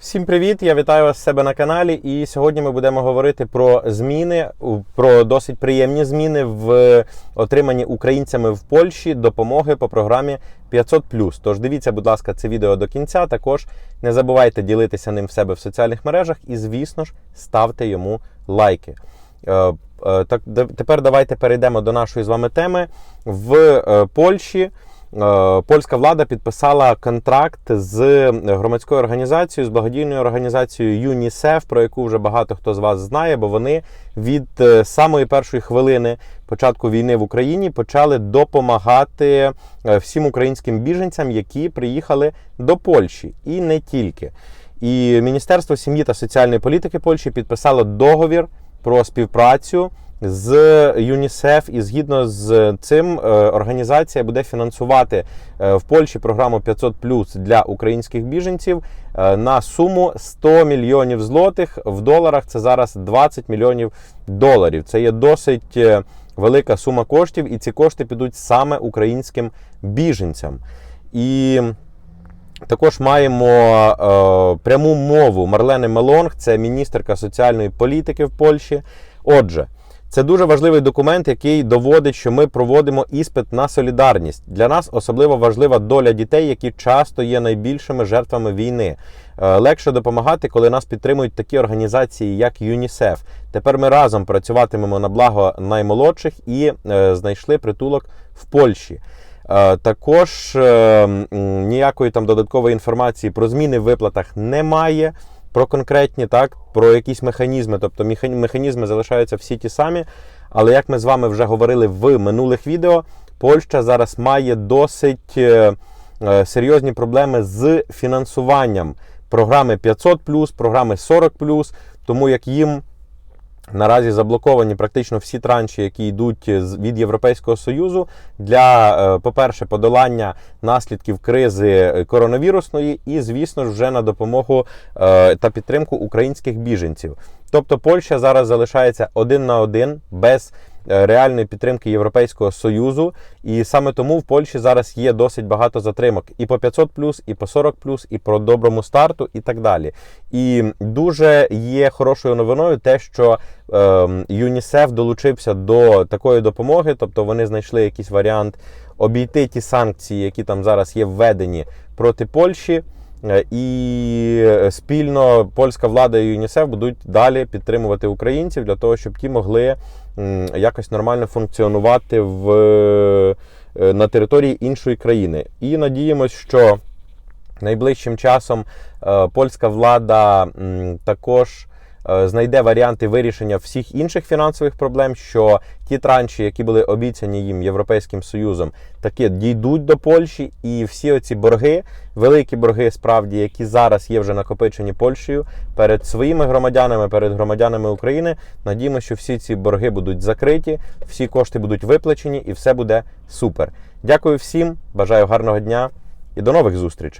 Всім привіт! Я вітаю вас з себе на каналі. І сьогодні ми будемо говорити про зміни, про досить приємні зміни в отриманні українцями в Польщі допомоги по програмі 500 Тож дивіться, будь ласка, це відео до кінця. Також не забувайте ділитися ним в себе в соціальних мережах і, звісно ж, ставте йому лайки. Е, е, Так, тепер давайте перейдемо до нашої з вами теми. В е, Польщі польська влада підписала контракт з громадською організацією, з благодійною організацією ЮНІСЕФ, про яку вже багато хто з вас знає, бо вони від е, самої першої хвилини початку війни в Україні почали допомагати е, всім українським біженцям, які приїхали до Польщі, і не тільки. І Міністерство сім'ї та соціальної політики Польщі підписало договір про співпрацю з ЮНІСЕФ, і згідно з цим е, організація буде фінансувати е, в Польщі програму 500 для українських біженців е, на суму 100 мільйонів злотих. В доларах це зараз 20 мільйонів доларів. Це є досить велика сума коштів, і ці кошти підуть саме українським біженцям. І також маємо е, пряму мову Марлени Мелонг, це міністерка соціальної політики в Польщі. Отже, це дуже важливий документ, який доводить, що ми проводимо іспит на солідарність. Для нас особливо важлива доля дітей, які часто є найбільшими жертвами війни. Е, Легше допомагати, коли нас підтримують такі організації, як ЮНІСЕФ. Тепер ми разом працюватимемо на благо наймолодших і е, знайшли притулок в Польщі. Е, Також ніякої там додаткової інформації про зміни в виплатах немає. Про конкретні, так, про якісь механізми, тобто механізми залишаються всі ті самі. Але як ми з вами вже говорили в минулих відео, Польща зараз має досить е, е, серйозні проблеми з фінансуванням. Програми 500 програми 40 тому як їм Наразі заблоковані практично всі транші, які йдуть від Європейського Союзу для, е, по-перше, подолання наслідків кризи е, коронавірусної, і, звісно ж, вже на допомогу е, та підтримку українських біженців. Тобто Польща зараз залишається один на один без реальної підтримки Європейського Союзу, і саме тому в Польщі зараз є досить багато затримок і по 500 і по 40 і про доброму старту, і так далі. І дуже є хорошою новиною те, що ем, ЮНІСЕФ долучився до такої допомоги, тобто вони знайшли якийсь варіант обійти ті санкції, які там зараз є введені проти Польщі. Е, І спільно польська влада і ЮНІСЕФ будуть далі підтримувати українців для того, щоб ті могли якось нормально функціонувати в, е, на території іншої країни. І надіємось, що найближчим часом е, польська влада також е, знайде варіанти вирішення всіх інших фінансових проблем, що ті транші, які були обіцяні їм Європейським Союзом, таки дійдуть до Польщі, і всі оці борги, великі борги, справді, які зараз є вже накопичені Польщею перед своїми громадянами, перед громадянами України. Надіємося, що всі ці борги будуть закриті, всі кошти будуть виплачені, і все буде супер. Дякую всім, бажаю гарного дня і до нових зустрічей.